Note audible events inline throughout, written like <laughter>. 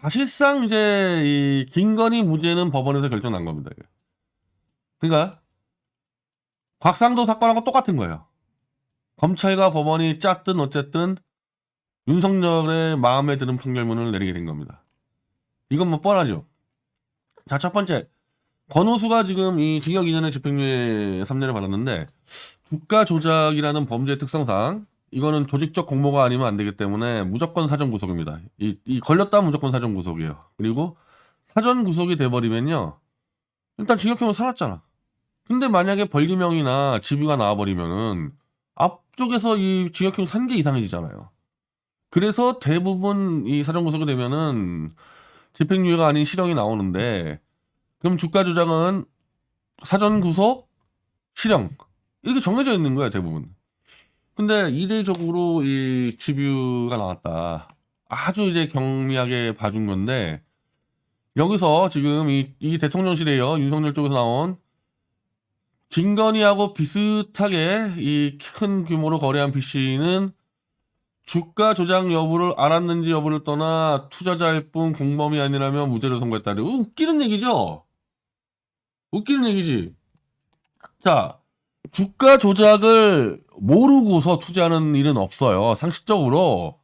사실상 이제 이 김건희 무죄는 법원에서 결정 난 겁니다. 그러니까 곽상도 사건하고 똑같은 거예요. 검찰과 법원이 짰든 어쨌든 윤석열의 마음에 드는 판결문을 내리게 된 겁니다. 이건 뭐 뻔하죠. 자, 첫 번째. 권오수가 지금 이 징역 2년의 집행유예 3년을 받았는데 주가 조작이라는 범죄 특성상 이거는 조직적 공모가 아니면 안 되기 때문에 무조건 사전 구속입니다. 이, 이 걸렸다 무조건 사전 구속이에요. 그리고 사전 구속이 돼버리면요. 일단 징역형은 살았잖아. 근데 만약에 벌기명이나 집유가 나와버리면은 앞쪽에서 이 징역형 산게 이상해지잖아요. 그래서 대부분 이 사전 구속이 되면은 집행유예가 아닌 실형이 나오는데 그럼 주가 조작은 사전 구속, 실형 이렇게 정해져 있는 거야 대부분. 근데 이례적으로 이 집유가 나왔다. 아주 이제 경미하게 봐준 건데 여기서 지금 이, 이 대통령실에요 윤석열 쪽에서 나온 김건희하고 비슷하게 이 큰 규모로 거래한 B 씨는 주가 조작 여부를 알았는지 여부를 떠나 투자자일 뿐 공범이 아니라면 무죄를 선고했다. 웃기는 얘기죠? 웃기는 얘기지. 자, 주가 조작을 모르고서 투자하는 일은 없어요. 상식적으로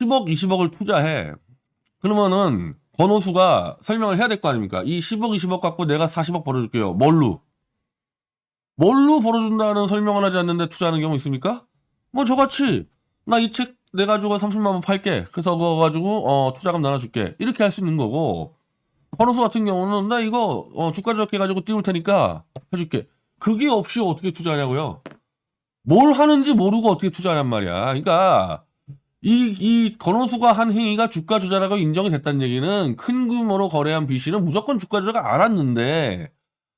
10억, 20억을 투자해. 그러면은 권호수가 설명을 해야 될 거 아닙니까? 이 10억, 20억 갖고 내가 40억 벌어줄게요. 뭘로? 뭘로 벌어준다는 설명을 하지 않는데 투자하는 경우 있습니까? 뭐 저같이 나 이 책 내 가지고 30만 원 팔게. 그래서 그거 가지고 어, 투자금 나눠줄게. 이렇게 할 수 있는 거고 권호수 같은 경우는 나 이거 어, 주가 조작해 가지고 띄울 테니까 해줄게. 그게 없이 어떻게 투자하냐고요? 뭘 하는지 모르고 어떻게 투자하냔 말이야. 그러니까 이, 이 권호수가 한 행위가 주가 조작이라고 인정이 됐다는 얘기는 큰 규모로 거래한 B 씨는 무조건 주가 조작을 알았는데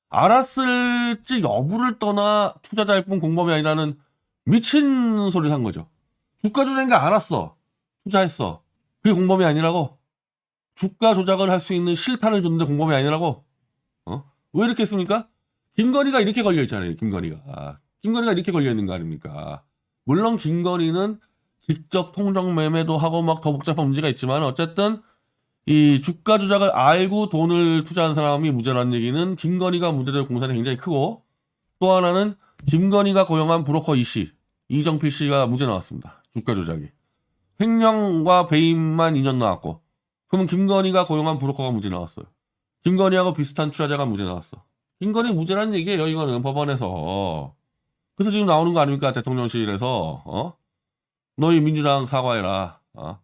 알았을지 여부를 떠나 투자자일 뿐 공범이 아니라는 미친 소리를 한 거죠. 주가 조작인 거 알았어. 투자했어. 그게 공범이 아니라고? 주가 조작을 할 수 있는 실탄을 줬는데 공범이 아니라고? 어? 왜 이렇게 했습니까? 김건희가 이렇게 걸려 있잖아요. 김건희가. 김건희가 이렇게 걸려 있는 거 아닙니까? 물론 김건희는 직접 통정 매매도 하고 막 더 복잡한 문제가 있지만 어쨌든 이 주가 조작을 알고 돈을 투자한 사람이 무죄라는 얘기는 김건희가 무죄될 공산이 굉장히 크고 또 하나는 김건희가 고용한 브로커 이씨 이정필 씨가 무죄 나왔습니다. 주가 조작이 횡령과 배임만 2년 나왔고 그러면 김건희가 고용한 브로커가 무죄 나왔어요. 김건희하고 비슷한 투자자가 무죄 나왔어. 김건희 무죄라는 얘기예요. 이거는 법원에서. 그래서 지금 나오는 거 아닙니까? 대통령실에서 어? 너희 민주당 사과해라. 어?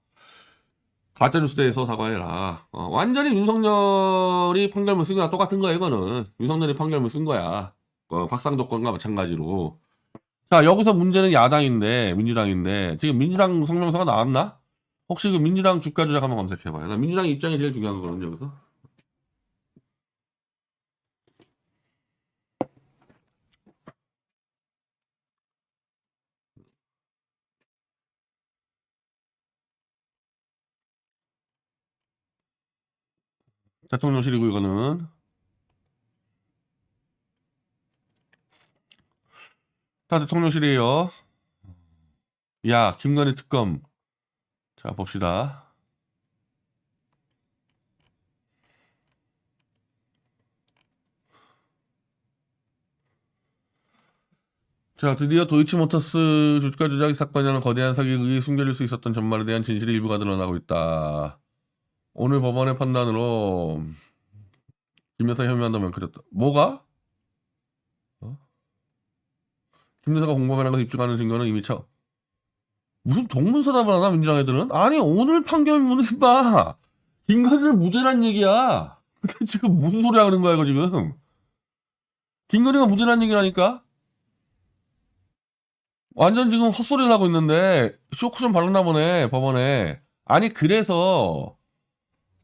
가짜뉴스 대해서 사과해라. 어, 완전히 윤석열이 판결문 쓴 거랑 똑같은 거야, 이거는. 윤석열이 판결문 쓴 거야. 어, 박상도 건과 마찬가지로. 자, 여기서 문제는 야당인데, 민주당인데, 지금 민주당 성명서가 나왔나? 혹시 그 민주당 주가 조작 한번 검색해봐요. 나 민주당 입장이 제일 중요한 거거든요, 여기서. 대통령실이고, 이거는. 다 대통령실이에요. 야, 김건희 특검. 자, 봅시다. 자, 드디어 도이치모터스 주가 조작 사건이라는 거대한 사기극이 숨겨질 수 있었던 전말에 대한 진실이 일부가 드러나고 있다. 오늘 법원의 판단으로 김 여사 혐의한다면 그랬다. 뭐가? 어? 김 여사가 공범이라는 것을 입증하는 증거는 이미 차 무슨 동문서답을 하나 민주당 애들은? 아니 오늘 판결문을 봐. 김건희는 무죄란 얘기야. 근데 지금 무슨 소리 하는 거야 이거 지금? 김건희가 무죄란 얘기라니까? 완전 지금 헛소리를 하고 있는데 쇼크션 발랐나 보네 법원에. 아니 그래서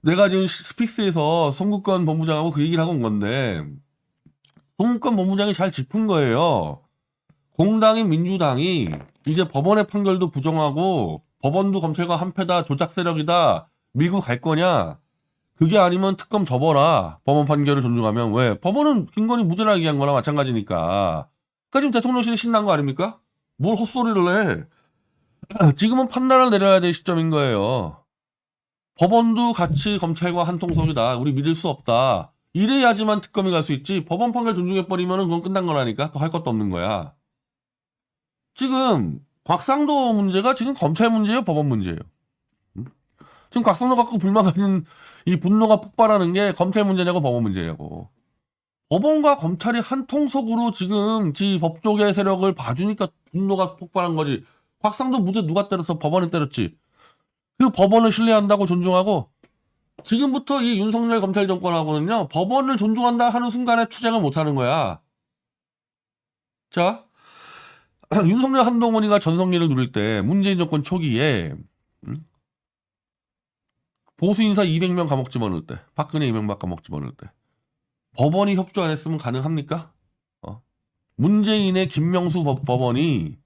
내가 지금 스픽스에서 송국권 본부장하고 그 얘기를 하고 온 건데 송국권 본부장이 잘 짚은 거예요. 공당인 민주당이 이제 법원의 판결도 부정하고 법원도 검찰과 한패다 조작 세력이다 밀고 갈 거냐? 그게 아니면 특검 접어라. 법원 판결을 존중하면. 왜? 법원은 김건희 무죄라 얘기한 거나 마찬가지니까. 그러니까 지금 대통령실이 신난 거 아닙니까? 뭘 헛소리를 해? <clears throat> 지금은 판단을 내려야 될 시점인 거예요 법원도 같이 검찰과 한 통속이다. 우리 믿을 수 없다. 이래야지만 특검이 갈 수 있지. 법원 판결 존중해버리면 그건 끝난 거라니까. 또 할 것도 없는 거야. 지금 곽상도 문제가 지금 검찰 문제예요, 법원 문제예요. 음? 지금 곽상도 갖고 불만하는 이 분노가 폭발하는 게 검찰 문제냐고 법원 문제냐고. 법원과 검찰이 한 통속으로 지금 지 법조계 세력을 봐주니까 분노가 폭발한 거지. 곽상도 무죄 누가 때렸어? 법원이 때렸지. 그 법원을 신뢰한다고 존중하고 지금부터 이 윤석열 검찰 정권하고는요 법원을 존중한다 하는 순간에 투쟁을 못하는 거야. 자, <clears throat> 윤석열 한동훈이가 전성기를 누릴 때 문재인 정권 초기에 음? 보수 인사 200명 감옥 집어넣을 때, 박근혜 이명박 감옥 집어넣을 때 법원이 협조 안 했으면 가능합니까? 어? 문재인의 김명수 법, 법원이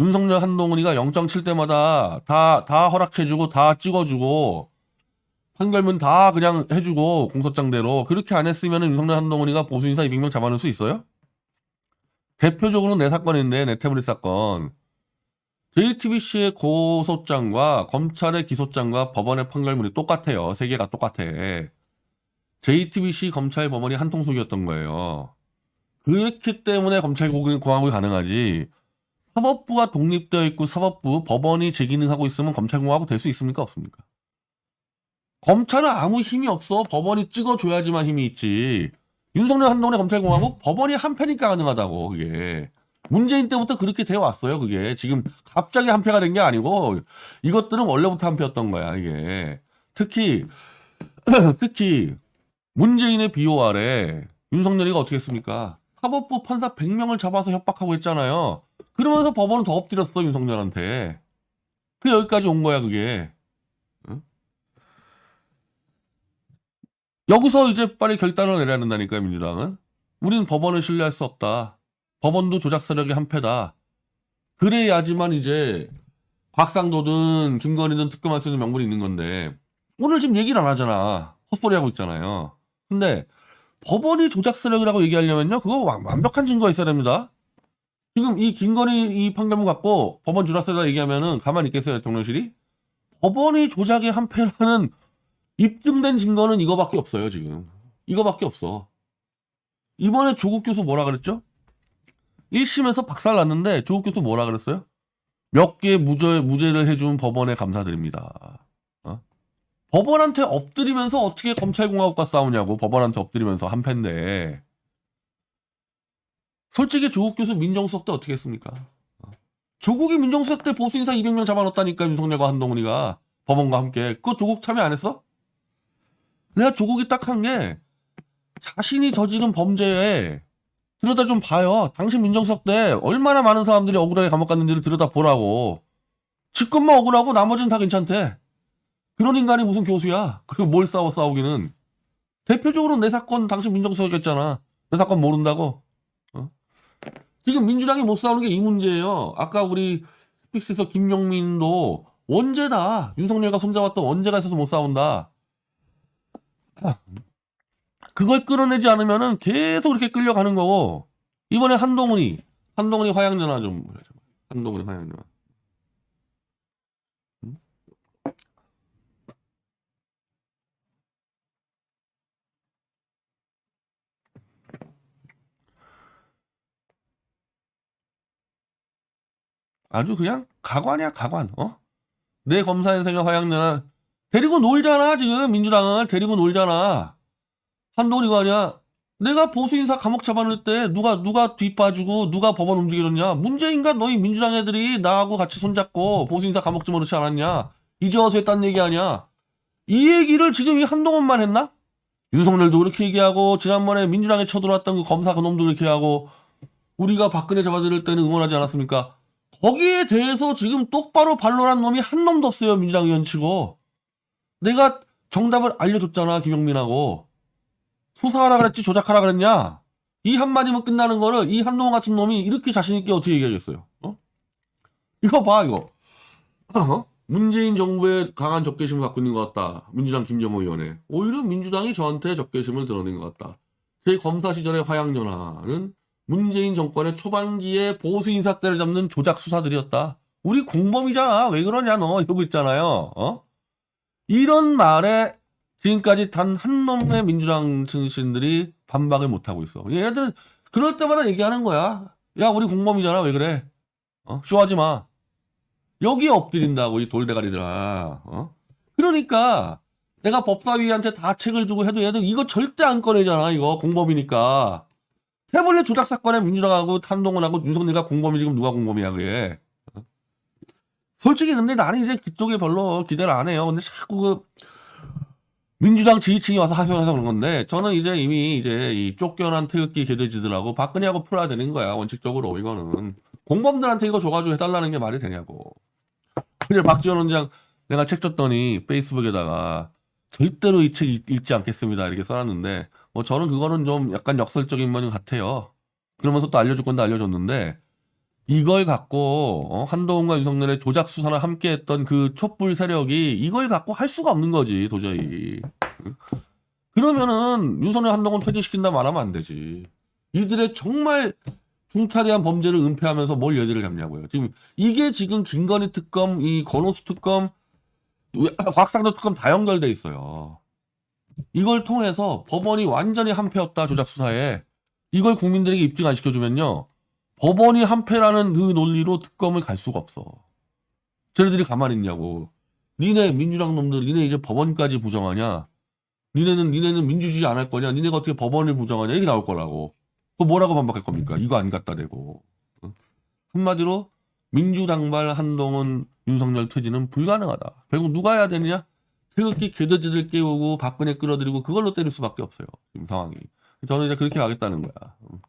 윤석열 한동훈이가 영장 칠 때마다 다, 다 허락해주고 다 찍어주고 판결문 다 그냥 해주고 공소장대로 그렇게 안 했으면 윤석열 한동훈이가 보수인사 200명 잡아놓을 수 있어요? 대표적으로 내 사건인데 내 태블릿 사건 JTBC의 고소장과 검찰의 기소장과 법원의 판결문이 똑같아요. 세 개가 똑같아. JTBC 검찰 법원이 한 통속이었던 거예요. 그렇기 때문에 검찰공화국이 가능하지. 사법부가 독립되어 있고 사법부, 법원이 제 기능하고 있으면 검찰공화국 될 수 있습니까? 없습니까? 검찰은 아무 힘이 없어. 법원이 찍어줘야지만 힘이 있지. 윤석열 한동훈의 검찰공화국 법원이 한 패니까 가능하다고 그게. 문재인 때부터 그렇게 되어 왔어요. 그게 지금 갑자기 한 패가 된 게 아니고 이것들은 원래부터 한 패였던 거야. 이게 특히 <clears throat> 특히 문재인의 비호 아래 윤석열이가 어떻게 했습니까? 사법부 판사 100명을 잡아서 협박하고 했잖아요. 그러면서 법원은 더 엎드렸어 윤석열한테. 그 여기까지 온 거야 그게. 응? 여기서 이제 빨리 결단을 내려야 된다니까요 민주당은. 우리는 법원을 신뢰할 수 없다. 법원도 조작 세력의 한패다. 그래야지만 이제 곽상도든 김건희든 특검할 수 있는 명분이 있는 건데 오늘 지금 얘기를 안 하잖아. 헛소리 하고 있잖아요. 근데 법원이 조작 세력이라고 얘기하려면요 그거 완- 완벽한 증거가 있어야 됩니다. 지금 이 김건희 이 판결문 갖고 법원 세력 얘기하면은 가만히 있겠어요 대통령실이? 법원이 조작의 한패라는 입증된 증거는 이거밖에 없어요 지금. 이거밖에 없어. 이번에 조국 교수 뭐라 그랬죠? 1심에서 박살 났는데 조국 교수 뭐라 그랬어요? 몇 개 무죄, 무죄를 해준 법원에 감사드립니다. 어? 법원한테 엎드리면서 어떻게 검찰공화국과 싸우냐고 법원한테 엎드리면서 한패인데 솔직히 조국 교수 민정수석 때 어떻게 했습니까? 어? 조국이 민정수석 때 보수 인사 200명 잡아놨다니까 윤석열과 한동훈이가 법원과 함께 그거 조국 참여 안 했어? 내가 조국이 딱 한 게 자신이 저지른 범죄에 들여다 좀 봐요. 당신 민정수석 때 얼마나 많은 사람들이 억울하게 감옥 갔는지를 들여다 보라고. 직권만 억울하고 나머지는 다 괜찮대. 그런 인간이 무슨 교수야. 그리고 뭘 싸워 싸우기는. 대표적으로 내 사건 당신 민정수석이었잖아. 내 사건 모른다고. 어? 지금 민주당이 못 싸우는 게 이 문제예요. 아까 우리 스픽스에서 김용민도 원죄다. 윤석열과 손잡았던 원죄가 있어서 못 싸운다. 그걸 끌어내지 않으면은 계속 이렇게 끌려가는 거고 이번에 한동훈이 한동훈이 화양연화 좀. 한동훈이 화양연화. 아주 그냥 가관이야 가관. 어? 내 검사 인생의 화양연화 데리고 놀잖아 지금 민주당을 데리고 놀잖아. 한동훈이가 아니야. 내가 보수 인사 감옥 잡아놓을 때 누가 누가 뒷봐주고 누가 법원 움직여줬냐? 문재인과 너희 민주당 애들이 나하고 같이 손잡고 보수 인사 감옥 집어넣지 않았냐? 이제 와서 했다는 얘기 아니야? 이 얘기를 지금 이 한동훈만 했나? 윤석열도 그렇게 얘기하고 지난번에 민주당에 쳐들어왔던 그 검사 그놈도 그렇게 하고 우리가 박근혜 잡아들일 때는 응원하지 않았습니까? 거기에 대해서 지금 똑바로 반론한 놈이 한 놈도 없어요 민주당 의원 치고 내가 정답을 알려줬잖아 김영민하고 수사하라 그랬지 조작하라 그랬냐? 이 한마디면 끝나는 거를 이 한동훈 같은 놈이 이렇게 자신있게 어떻게 얘기하겠어요? 어? 이거 봐, 이거. 어? 문재인 정부의 강한 적개심을 갖고 있는 것 같다. 민주당 김정호 의원에. 오히려 민주당이 저한테 적개심을 드러낸 것 같다. 제 검사 시절의 화양연화는 문재인 정권의 초반기에 보수 인사 때를 잡는 조작 수사들이었다. 우리 공범이잖아. 왜 그러냐, 너. 이러고 있잖아요. 어? 이런 말에 지금까지 단 한 놈의 민주당 출신들이 반박을 못 하고 있어. 얘네들 그럴 때마다 얘기하는 거야. 야, 우리 공범이잖아. 왜 그래? 어? 쇼하지 마. 여기에 엎드린다고 이 돌대가리들아. 어? 그러니까 내가 법사위한테 다 책을 주고 해도 얘들 이거 절대 안 꺼내잖아. 이거 공범이니까. 태블릿 조작 사건에 민주당하고 한동훈하고 윤석열과 공범이 지금 누가 공범이야 그게. 어? 솔직히 근데 나는 이제 그쪽에 별로 기대를 안 해요. 근데 자꾸 그 민주당 지지층이 와서 하소연해서 그런 건데 저는 이제 이미 이제 이 쫓겨난 태극기 개돼지들하고 박근혜하고 풀어야 되는 거야 원칙적으로 이거는 공범들한테 이거 줘가지고 해달라는 게 말이 되냐고. 근데 박지원 원장 내가 책 줬더니 페이스북에다가 절대로 이 책 읽지 않겠습니다 이렇게 써놨는데 뭐 저는 그거는 좀 약간 역설적인 면이 같아요. 그러면서 또 알려줄 건데 알려줬는데 이걸 갖고 어, 한동훈과 윤석열의 조작 수사를 함께했던 그 촛불 세력이 이걸 갖고 할 수가 없는 거지 도저히. 응? 그러면은 윤석열 한동훈 퇴진시킨다 말하면 안 되지. 이들의 정말 중차대한 범죄를 은폐하면서 뭘 여지를 잡냐고요. 지금 이게 지금 김건희 특검, 이 권오수 특검, <laughs> 곽상도 특검 다 연결돼 있어요. 이걸 통해서 법원이 완전히 한패였다 조작 수사에 이걸 국민들에게 입증 안 시켜주면요 법원이 한패라는 그 논리로 특검을 갈 수가 없어. 쟤네들이 가만히 있냐고. 니네 민주당 놈들, 니네 이제 법원까지 부정하냐? 니네는 니네는 민주주의 안 할 거냐? 니네가 어떻게 법원을 부정하냐? 이게 나올 거라고. 그 뭐라고 반박할 겁니까? 이거 안 갖다 대고. 응? 한마디로 민주당발 한동훈 윤석열 퇴진은 불가능하다. 결국 누가 해야 되느냐? 태극기 개돼지들 깨우고 박근혜 끌어들이고 그걸로 때릴 수밖에 없어요. 지금 상황이. 저는 이제 그렇게 가겠다는 거야. 응.